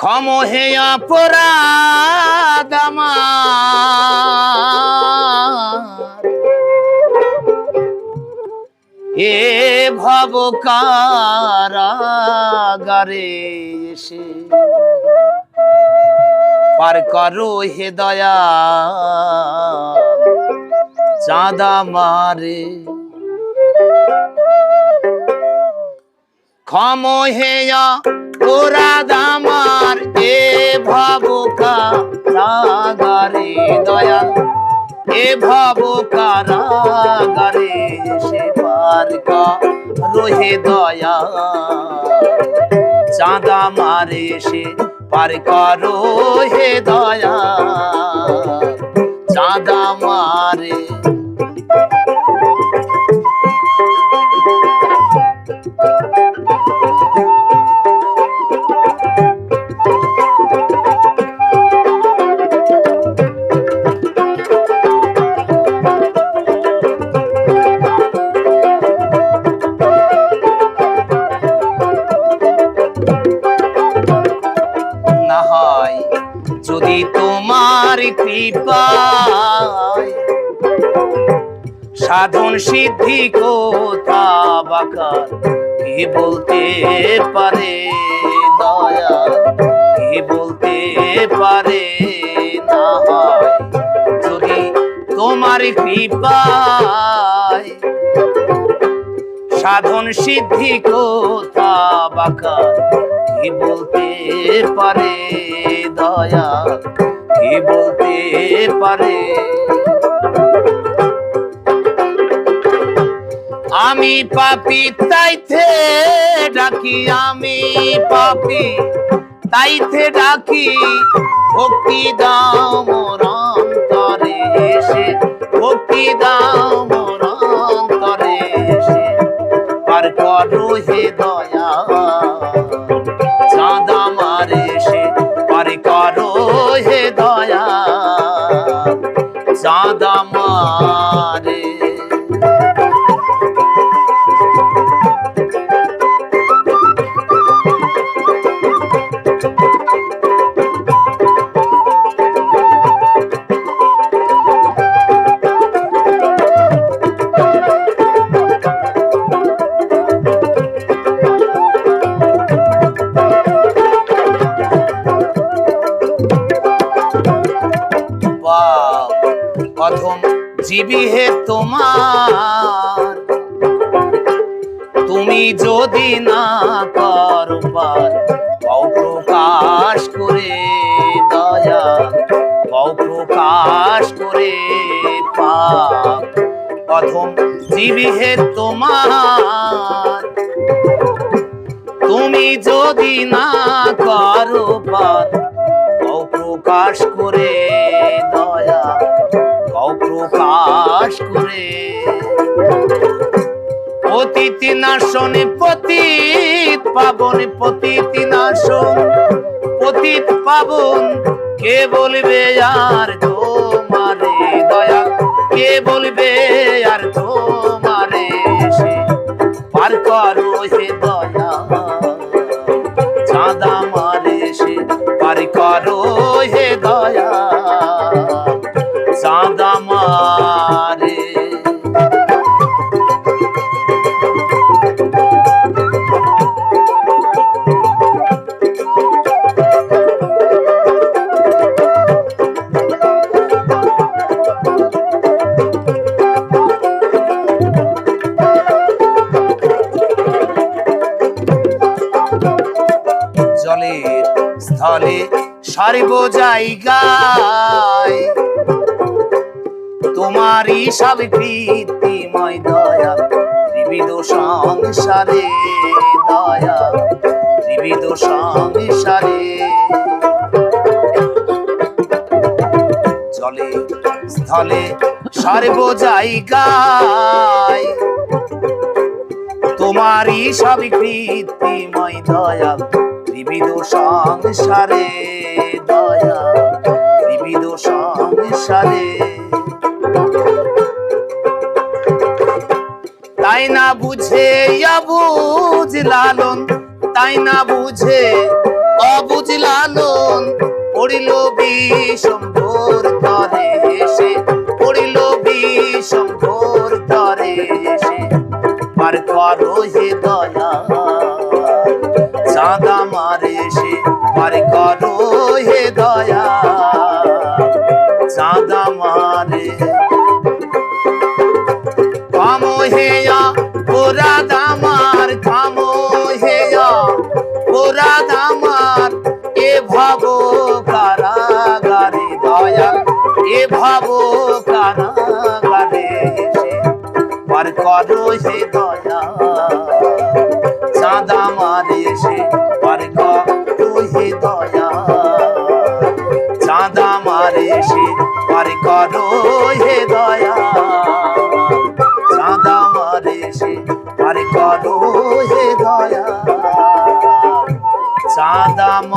ক্ষম হে অপরাধ এ ভব কারাগারে এসে পার করো হে দয়া চাঁদা মারে। ক্ষম হেয়া অপরাধ আমার এ ভাবুকা রাগারে দয়াল। এ ভাব কারাগারে সে পার রোহে দয়া চাঁদা মারে সে পার করো দয়া চাঁদা মারে হয়, যদি তোমার কৃপায় সাধন সিদ্ধি কোথা বাকার কে বলতে পারে দয়া? কে বলতে পারে না হয়? যদি তোমার কৃপায় সাধন সিদ্ধি কোথা বাকার কি বলতে পারে দয়া? কি বলতে পারে? আমি পাপি তাইতে ডাকি আমি পাপি। তাইতে ডাকি, ভক্তি দাও মোর অন্তরে এসে। ভক্তি দাও মোর অন্তরে এসে। পার করো হে দয়া চাঁদা মারে প্রথম জীবী হে তোমার। তুমি যদি না করো পার প্রকাশ করে দয়া প্রকাশ করে পাপ। প্রথম জীবী হে তোমার। তুমি যদি না করো পার প্রকাশ করে করে। পতিতি নাশনে পতিত পাবন নাশন পতিত পাবন, কে বলবে আর তোমারে দয়া? কে বলবে আর তোমারে সে? পার করো হে দয়া। চাঁদা মারে সে, পার করো স্থলে সর্ব জায়গায়। তোমারই সব কৃত্রিময় দয়া ত্রিবিধ সংসারে দয়া ত্রিবিদ সংসারে। জলে, স্থলে সর্ব জায়গায়। তোমারই সব কৃত্রিময় দয়া ত্রিবিধ সংসারে দয়া ত্রিবিধ সংসারে। তাই না বুঝে বুঝ লালন, তাই না বুঝে অবুঝ লালন। পড়িল বিষম্ভোর তরে এসে, পড়িল বিষম্ভোর তরে এসে। পার করো হে দয়া। চাঁদা মারে থামো হেয়া ওরা দামার থামো হেয়া ওরা দামার এ ভাব কারাগারে দয়া এ ভাব কারাগারে পার করো হে পার করো হে দয়া। চাঁদা মারে সে আর করো হে দয়া। মা